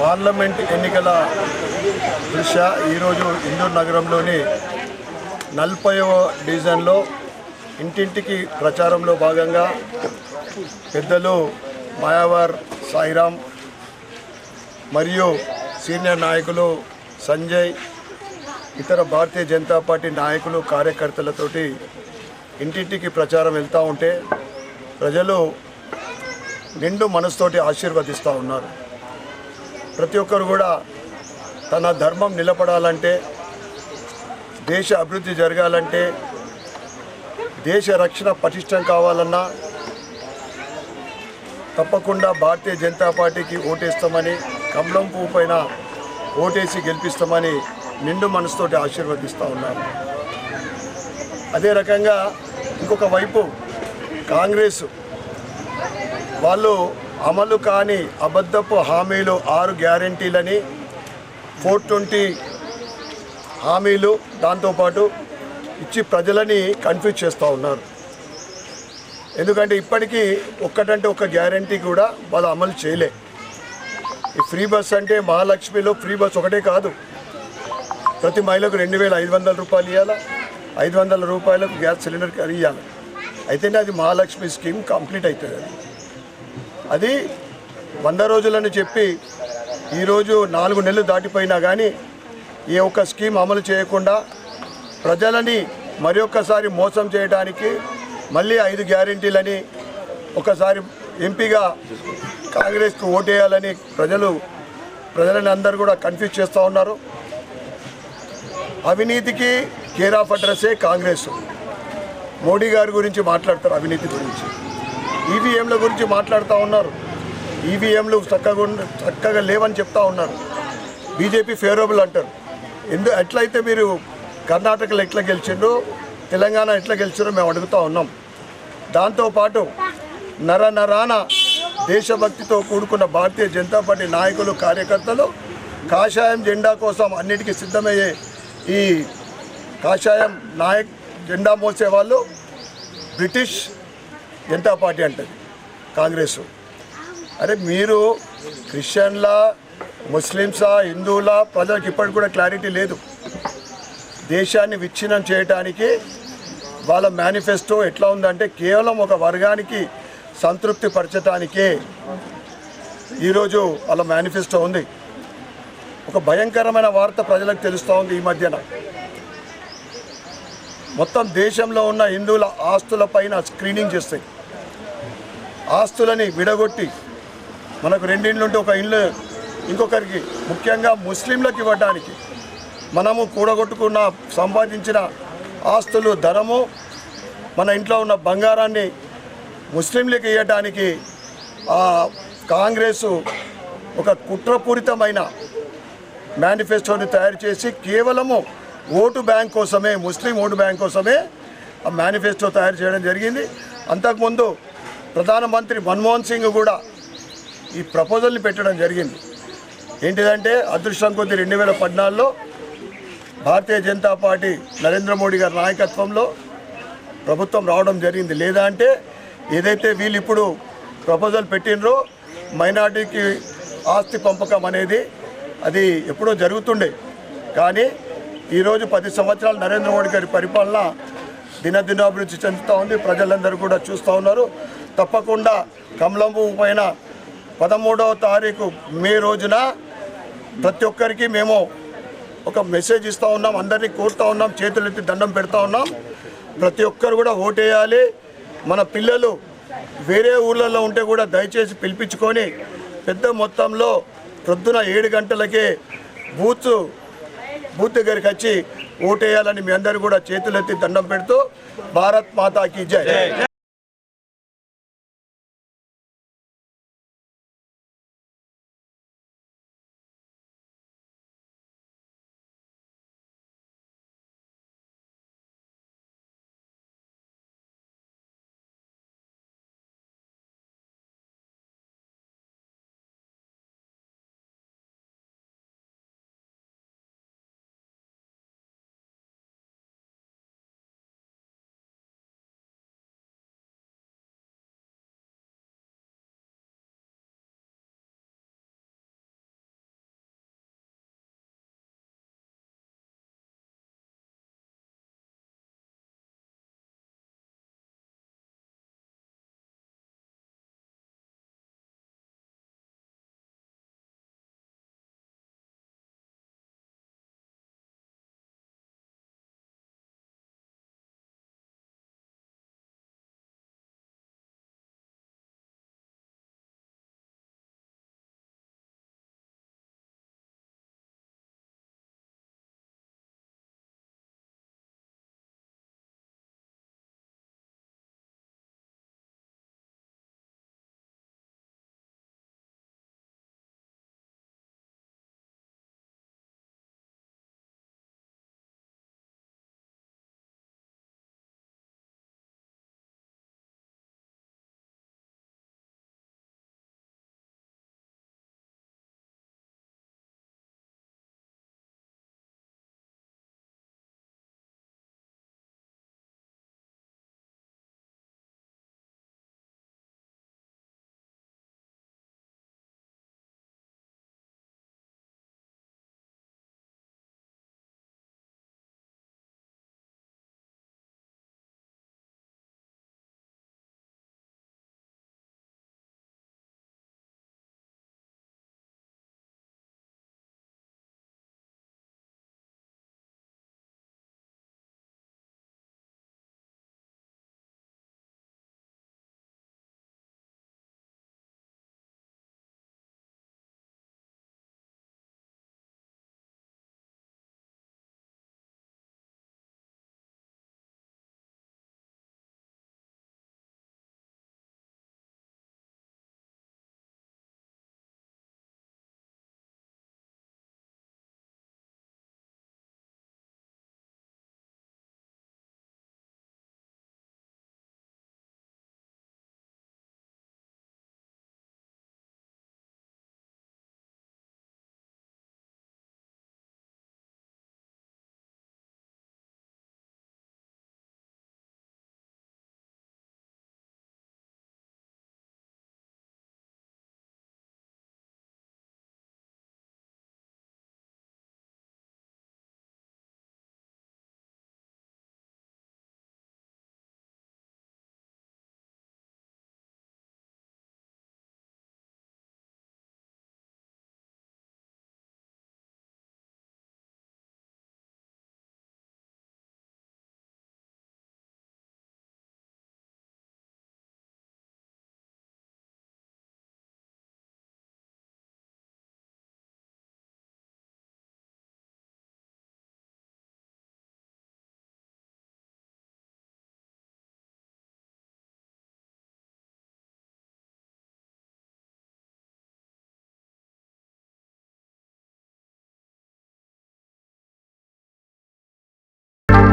Parliament ఎన్నికల దృష్ట్యా ఈరోజు ఇందూరు నగరంలోని నలభైవ డివిజన్లో ఇంటింటికి ప్రచారంలో భాగంగా పెద్దలు మాయావర్ సాయిరామ్ మరియు సీనియర్ నాయకులు సంజయ్ ఇతర భారతీయ జనతా పార్టీ నాయకులు కార్యకర్తలతోటి ఇంటింటికి ప్రచారం వెళ్తూ ఉంటే ప్రజలు నిండు మనసుతోటి ఆశీర్వదిస్తూ ఉన్నారు. ప్రతి ఒక్కరు కూడా తన ధర్మం నిలబడాలంటే దేశ అభివృద్ధి జరగాలంటే దేశ రక్షణ పటిష్టం కావాలన్నా తప్పకుండా భారతీయ జనతా పార్టీకి ఓటేస్తామని కమలం పువ్వు పైన ఓటేసి గెలిపిస్తామని నిండు మనసుతోటి ఆశీర్వదిస్తూ ఉన్నారు అదే రకంగా ఇంకొక వైపు కాంగ్రెస్ వాళ్ళు అమలు కాని అబద్ధపు హామీలు ఆరు గ్యారంటీలని ఫోర్ ట్వంటీ హామీలు దాంతోపాటు ఇచ్చి ప్రజలని కన్ఫ్యూజ్ చేస్తూ ఉన్నారు. ఎందుకంటే ఇప్పటికీ ఒక్కటంటే ఒక గ్యారంటీ కూడా వాళ్ళు అమలు చేయలే. ఈ ఫ్రీ బస్ అంటే మహాలక్ష్మిలో ఫ్రీ బస్ ఒకటే కాదు. ప్రతి మహిళకు రెండు వేల ఐదు వందల రూపాయలు ఇవ్వాలి ఐదు వందల రూపాయలకు గ్యాస్ సిలిండర్ ఇవ్వాలి అయితేనే అది మహాలక్ష్మి స్కీమ్ కంప్లీట్ అవుతుంది అది. అది వంద రోజులని చెప్పి ఈరోజు నాలుగు నెలలు దాటిపోయినా కానీ ఈ ఒక్క స్కీమ్ అమలు చేయకుండా ప్రజలని మరి ఒక్కసారి మోసం చేయడానికి మళ్ళీ ఐదు గ్యారెంటీలని ఒకసారి ఎంపీగా కాంగ్రెస్కు ఓటేయాలని ప్రజలు ప్రజలని అందరూ కూడా కన్ఫ్యూజ్ చేస్తూ ఉన్నారు. అవినీతికి కేర్ ఆఫ్ అడ్రస్సే కాంగ్రెస్. మోడీ గారి గురించి మాట్లాడతారు అవినీతి గురించి. ఈవీఎంల గురించి మాట్లాడుతూ ఉన్నారు. ఈవీఎంలు చక్కగా చక్కగా లేవని చెప్తా ఉన్నారు. బీజేపీ ఫేవరబుల్ అంటారు. ఎందు ఎట్లయితే మీరు కర్ణాటకలో ఎట్లా గెలిచిండ్రో తెలంగాణ ఎట్లా గెలిచారో మేము అడుగుతూ ఉన్నాం. దాంతోపాటు నర నరాన దేశభక్తితో కూడుకున్న భారతీయ జనతా పార్టీ నాయకులు కార్యకర్తలు కాషాయం జెండా కోసం అన్నిటికీ సిద్ధమయ్యే ఈ కాషాయం నాయక్ జెండా మోసే వాళ్ళు బ్రిటిష్ జనతా పార్టీ అంటది కాంగ్రెస్. అరే మీరు క్రిస్టియన్లా ముస్లింసా హిందువులా ప్రజలకు ఇప్పటికి కూడా క్లారిటీ లేదు. దేశాన్ని విచ్ఛిన్నం చేయడానికి వాళ్ళ మేనిఫెస్టో ఎట్లా ఉందంటే కేవలం ఒక వర్గానికి సంతృప్తి పరచటానికే ఈరోజు వాళ్ళ మేనిఫెస్టో ఉంది. ఒక భయంకరమైన వార్త ప్రజలకు తెలుస్తూ ఉంది ఈ మధ్యన. మొత్తం దేశంలో ఉన్న హిందువుల ఆస్తులపైన స్క్రీనింగ్ చేస్తాయి ఆస్తులని విడగొట్టి మనకు రెండిండ్లు ఉంటే ఒక ఇల్లు ఇంకొకరికి ముఖ్యంగా ముస్లింలకు ఇవ్వడానికి మనము కూడగొట్టుకున్న సంపాదించిన ఆస్తులు ధనము మన ఇంట్లో ఉన్న బంగారాన్ని ముస్లింలకు ఇవ్వడానికి ఆ కాంగ్రెస్ ఒక కుట్రపూరితమైన మేనిఫెస్టోని తయారు చేసి కేవలము ఓటు బ్యాంక్ కోసమే ముస్లిం ఓటు బ్యాంక్ కోసమే ఆ మేనిఫెస్టో తయారు చేయడం జరిగింది. అంతకుముందు ప్రధానమంత్రి మన్మోహన్ సింగ్ కూడా ఈ ప్రపోజల్ని పెట్టడం జరిగింది. ఏంటిదంటే అదృష్టం కొద్ది రెండు వేల పద్నాలుగులో భారతీయ జనతా పార్టీ నరేంద్ర మోడీ గారి నాయకత్వంలో ప్రభుత్వం రావడం జరిగింది. లేదా అంటే ఏదైతే వీళ్ళు ఇప్పుడు ప్రపోజల్ పెట్టినరో మైనార్టీకి ఆస్తి పంపకం అనేది అది ఎప్పుడో జరుగుతుండే. కానీ ఈరోజు పది సంవత్సరాలు నరేంద్ర మోడీ గారి పరిపాలన దినదినాభివృద్ధి చెందుతూ ఉంది. ప్రజలందరూ కూడా చూస్తూ ఉన్నారు. తప్పకుండా కమలంబు పైన పదమూడవ తారీఖు మే రోజున ప్రతి ఒక్కరికి మేము ఒక మెసేజ్ ఇస్తూ ఉన్నాం. అందరినీ కోరుతూ ఉన్నాం. చేతులెత్తి దండం పెడతా ఉన్నాం. ప్రతి ఒక్కరు కూడా ఓటేయాలి. మన పిల్లలు వేరే ఊళ్ళల్లో ఉంటే కూడా దయచేసి పిలిపించుకొని పెద్ద మొత్తంలో ప్రొద్దున ఏడు గంటలకే బూత్ బూత్ దగ్గరికి వచ్చి ఓటేయాలని మీ అందరూ కూడా చేతులెత్తి దండం పెడుతూ భారత్ మాతాకి జై.